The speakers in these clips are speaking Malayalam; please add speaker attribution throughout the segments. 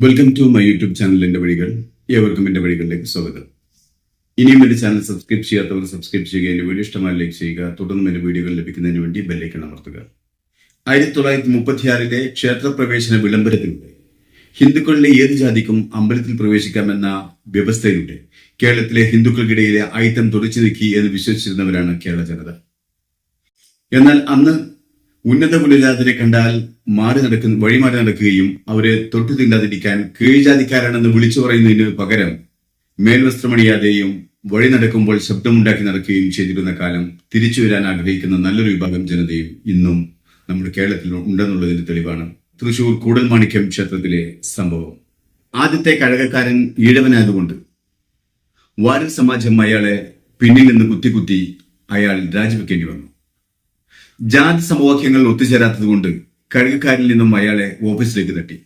Speaker 1: Welcome to my YouTube channel എന്റെ വഴികൾ. ഏവർക്കും എന്റെ വഴികളിലേക്ക് സ്വാഗതം. ഇനിയും എന്റെ ചാനൽ സബ്സ്ക്രൈബ് ചെയ്യാത്തവർ സബ്സ്ക്രൈബ് ചെയ്യുക എന്റെ വീഡിയോ ഇഷ്ടമായി ലൈക്ക് ചെയ്യുക തുടർന്നും എന്റെ വീഡിയോകൾ ലഭിക്കുന്നതിന് വേണ്ടി ബെല്ലൈക്കൺ അമർത്തുക. ആയിരത്തി തൊള്ളായിരത്തി മുപ്പത്തിയാറിലെ ക്ഷേത്രപ്രവേശന വിളംബരത്തിലൂടെ ഹിന്ദുക്കളിലെ ഏത് ജാതിക്കും അമ്പലത്തിൽ പ്രവേശിക്കാമെന്ന വ്യവസ്ഥയിലൂടെ കേരളത്തിലെ ഹിന്ദുക്കൾക്കിടയിലെ ഐത്തം തുടച്ചു നീക്കി എന്ന് വിശ്വസിച്ചിരുന്നവരാണ് കേരള ജനത. എന്നാൽ അന്ന് ഉന്നത കുലജാതിനെ കണ്ടാൽ മാറി നടക്കുന്ന വഴിമാറി നടക്കുകയും അവരെ തൊട്ടു തിണ്ടാതിരിക്കാൻ കീഴ്ജാതിക്കാരാണെന്ന് വിളിച്ചു പറയുന്നതിന് പകരം മേൽവസ്ത്രമണിയാതെയും വഴി നടക്കുമ്പോൾ ശബ്ദമുണ്ടാക്കി നടക്കുകയും ചെയ്തിരുന്ന കാലം തിരിച്ചു വരാൻ ആഗ്രഹിക്കുന്ന നല്ലൊരു വിഭാഗം ജനതയും ഇന്നും നമ്മുടെ കേരളത്തിൽ ഉണ്ടെന്നുള്ളതിന് തെളിവാണ്. തൃശൂർ കൂടൽമാണിക്യം ക്ഷേത്രത്തിലെ സംഭവം. ആദ്യത്തെ കഴകക്കാരൻ ഈഴവനായതുകൊണ്ട് വാരൽ സമാജം അയാളെ പിന്നിൽ നിന്ന് കുത്തി കുത്തി അയാൾ രാജിവെക്കേണ്ടി വന്നു. ജാതി സമവാക്യങ്ങൾ ഒത്തുചേരാത്തതുകൊണ്ട് കഴുകക്കാരിൽ നിന്നും അയാളെ ഓഫീസിലേക്ക് തട്ടി.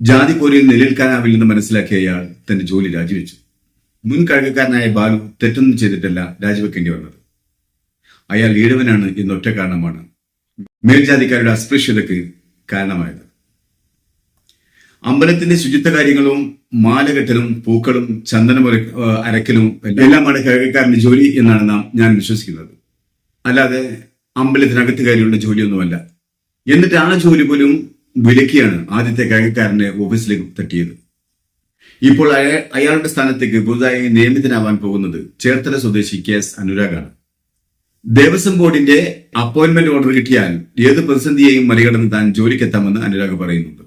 Speaker 1: ജാതി പോരിൽ നിലനിൽക്കാനാവില്ലെന്ന് മനസ്സിലാക്കിയ അയാൾ തന്റെ ജോലി രാജിവെച്ചു. മുൻ കഴുകക്കാരനായ ബാലു തെറ്റൊന്നും ചെയ്തിട്ടല്ല രാജിവെക്കേണ്ടി വന്നത്. അയാൾ ഈഴവനാണ് എന്നൊറ്റ കാരണമാണ് മേൽജാതിക്കാരുടെ അസ്പൃശ്യതയ്ക്ക് കാരണമായത്. അമ്പലത്തിന്റെ ശുചിത്വ കാര്യങ്ങളും മാലകെട്ടലും പൂക്കളും ചന്ദനം അരക്കലും എല്ലാമാണ് കഴുകക്കാരന്റെ ജോലി എന്നാണ് നാം ഞാൻ വിശ്വസിക്കുന്നത്. അല്ലാതെ അമ്പലത്തിനകത്ത് കാര്യമുള്ള ജോലിയൊന്നുമല്ല. എന്നിട്ട് ആ ജോലി പോലും വിലക്കിയാണ് ആദ്യത്തെ കഴകക്കാരനെ ഓഫീസിലേക്ക് തട്ടിയത്. ഇപ്പോൾ അയാളുടെ സ്ഥാനത്തേക്ക് പുതുതായി നിയമിതനാവാൻ പോകുന്നത് ചേർത്തല സ്വദേശി കെ എസ് അനുരാഗാണ്. ദേവസ്വം ബോർഡിന്റെ അപ്പോയിന്റ്മെന്റ് ഓർഡർ കിട്ടിയാൽ ഏത് പ്രതിസന്ധിയെയും മറികടന്ന് താൻ ജോലിക്കെത്താമെന്ന് അനുരാഗ് പറയുന്നുണ്ട്.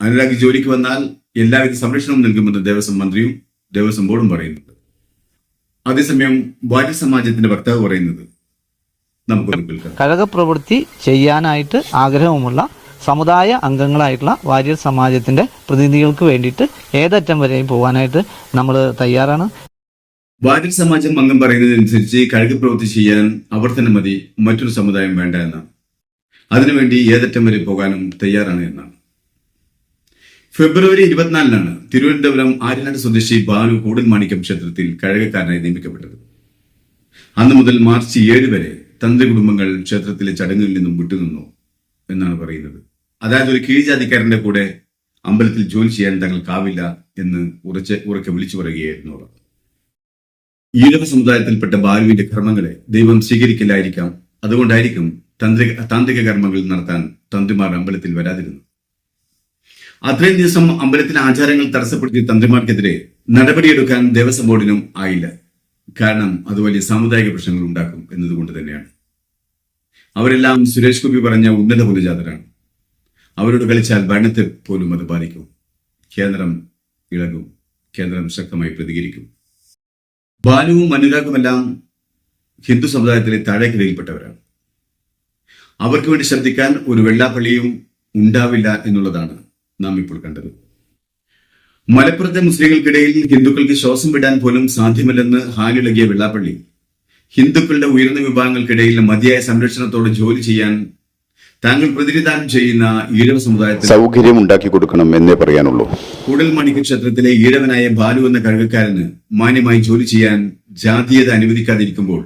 Speaker 1: അനുരാഗ് ജോലിക്ക് വന്നാൽ എല്ലാവിധ സംരക്ഷണവും നൽകുമെന്ന് ദേവസ്വം മന്ത്രിയും ദേവസ്വം ബോർഡും പറയുന്നുണ്ട്. അതേസമയം വാര്യ സമാജത്തിന്റെ വക്താവ് പറയുന്നത് കേൾക്കാം.
Speaker 2: കഴകപ്രവൃത്തി ചെയ്യാനായിട്ട് ആഗ്രഹവുമുള്ള സമുദായ അംഗങ്ങളായിട്ടുള്ള വാര്യർ സമാജത്തിന്റെ പ്രതിനിധികൾക്ക് വേണ്ടിയിട്ട് ഏതറ്റം വരെയും പോകാനായിട്ട് നമ്മൾ തയ്യാറാണ്.
Speaker 1: വാര്യർ സമാജം അംഗം പറയുന്നതനുസരിച്ച് കഴുകപ്രവൃത്തി ചെയ്യാൻ അവർ തന്നെ മതി മറ്റൊരു സമുദായം വേണ്ട എന്നാണ്. അതിനുവേണ്ടി ഏതറ്റം വരെ പോകാനും തയ്യാറാണ് എന്നാണ്. ഫെബ്രുവരി ഇരുപത്തിനാലിനാണ് തിരുവനന്തപുരം ആര്യനാട് സ്വദേശി ബാലു കൂടൽ മാണിക്യം ക്ഷേത്രത്തിൽ കഴകക്കാരനായി നിയമിക്കപ്പെട്ടത്. അന്ന് മുതൽ മാർച്ച് ഏഴ് വരെ തന്ത്രി കുടുംബങ്ങൾ ക്ഷേത്രത്തിലെ ചടങ്ങുകളിൽ നിന്നും വിട്ടുനിന്നു എന്നാണ് പറയുന്നത്. അതായത് ഒരു കീഴ്ജാതിക്കാരന്റെ കൂടെ അമ്പലത്തിൽ ജോലി ചെയ്യാൻ തങ്ങൾക്കാവില്ല എന്ന് ഉറച്ച് ഉറക്കെ വിളിച്ചു പറയുകയായിരുന്നു അവർ. ഈഴവ സമുദായത്തിൽപ്പെട്ട ബാലുവിന്റെ കർമ്മങ്ങളെ ദൈവം സ്വീകരിക്കില്ലായിരിക്കാം. അതുകൊണ്ടായിരിക്കും തന്ത്രിക താന്ത്രിക കർമ്മങ്ങൾ നടത്താൻ തന്ത്രിമാർ അമ്പലത്തിൽ വരാതിരുന്നു അത്രയും ദിവസം അമ്പലത്തിലെ ആചാരങ്ങൾ തടസ്സപ്പെടുത്തിയ തന്ത്രിമാർക്കെതിരെ നടപടിയെടുക്കാൻ ദേവസ്വം ബോർഡിനും ആയില്ല. കാരണം അത് വലിയ സാമുദായിക പ്രശ്നങ്ങൾ ഉണ്ടാക്കും എന്നതുകൊണ്ട് തന്നെയാണ്. അവരെല്ലാം സുരേഷ് ഗോപി പറഞ്ഞ ഉന്നത പൊതുജാതരാണ്. അവരോട് കളിച്ചാൽ ഭരണത്തെ പോലും അത് ബാധിക്കും. കേന്ദ്രം ഇളകും. കേന്ദ്രം ശക്തമായി പ്രതികരിക്കും. ബാലുവും അനുരാഗുമെല്ലാം ഹിന്ദു സമുദായത്തിലെ താഴേക്കിടയിൽപ്പെട്ടവരാണ് അവർക്ക് വേണ്ടി ശ്രദ്ധിക്കാൻ ഒരു വെള്ളാപ്പള്ളിയും ഉണ്ടാവില്ല എന്നുള്ളതാണ് നാം ഇപ്പോൾ കണ്ടത്. മലപ്പുറത്തെ മുസ്ലിങ്ങൾക്കിടയിൽ ഹിന്ദുക്കൾക്ക് ശ്വാസം വിടാൻ പോലും സാധ്യമല്ലെന്ന് ഹാലിളകിയ വെള്ളാപ്പള്ളി. ഹിന്ദുക്കളുടെ ഉയർന്ന വിഭാഗങ്ങൾക്കിടയിൽ മതിയായ സംരക്ഷണത്തോടെ ജോലി ചെയ്യാൻ താങ്കൾ പ്രതിനിധാനം ചെയ്യുന്ന ഈഴവ സമുദായത്തിൽ
Speaker 3: സൗകര്യം ഉണ്ടാക്കി കൊടുക്കണം എന്നേ പറയാനുള്ളൂ.
Speaker 1: കുടൽമണിക്ക് ക്ഷേത്രത്തിലെ ഈഴവനായ ബാലു എന്ന കഴുകക്കാരന് മാന്യമായി ജോലി ചെയ്യാൻ ജാതീയത അനുവദിക്കാതിരിക്കുമ്പോൾ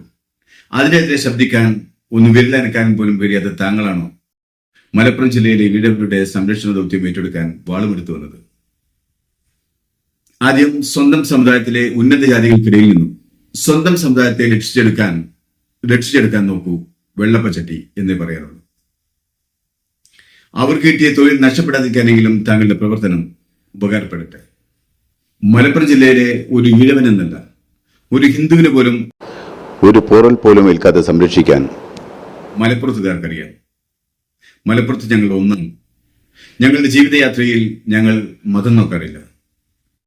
Speaker 1: അതിനെതിരെ ശബ്ദിക്കാൻ ഒന്ന് വിരലനക്കാൻ പോലും കഴിയാത്ത താങ്കളാണോ? മലപ്പുറം ജില്ലയിലെ ഈഴവരുടെ സംരക്ഷണ ദൗത്യം ഏറ്റെടുക്കാൻ വാളുമെടുത്തു വന്നത്. ആദ്യം സ്വന്തം സമുദായത്തിലെ ഉന്നത ജാതികൾക്കിടയിൽ നിന്നും സ്വന്തം സമുദായത്തെ രക്ഷിച്ചെടുക്കാൻ രക്ഷിച്ചെടുക്കാൻ നോക്കൂ വെള്ളപ്പച്ചട്ടി എന്ന് പറയാറുള്ളൂ. അവർക്ക് കിട്ടിയ തൊഴിൽ നഷ്ടപ്പെടാതിരിക്കാനെങ്കിലും താങ്കളുടെ പ്രവർത്തനം ഉപകാരപ്പെടട്ടെ. മലപ്പുറം ജില്ലയിലെ ഒരു ഈഴവൻ എന്നല്ല ഒരു ഹിന്ദുവിന് പോലും
Speaker 3: ഒരു പോറൽ പോലും ഏൽക്കാതെ സംരക്ഷിക്കാൻ
Speaker 1: മലപ്പുറത്തുകാർക്കറിയാം. മലപ്പുറത്ത് ഞങ്ങൾ ഒന്നാണ്. ഞങ്ങളുടെ ജീവിതയാത്രയിൽ ഞങ്ങൾ മതം നോക്കാറില്ല.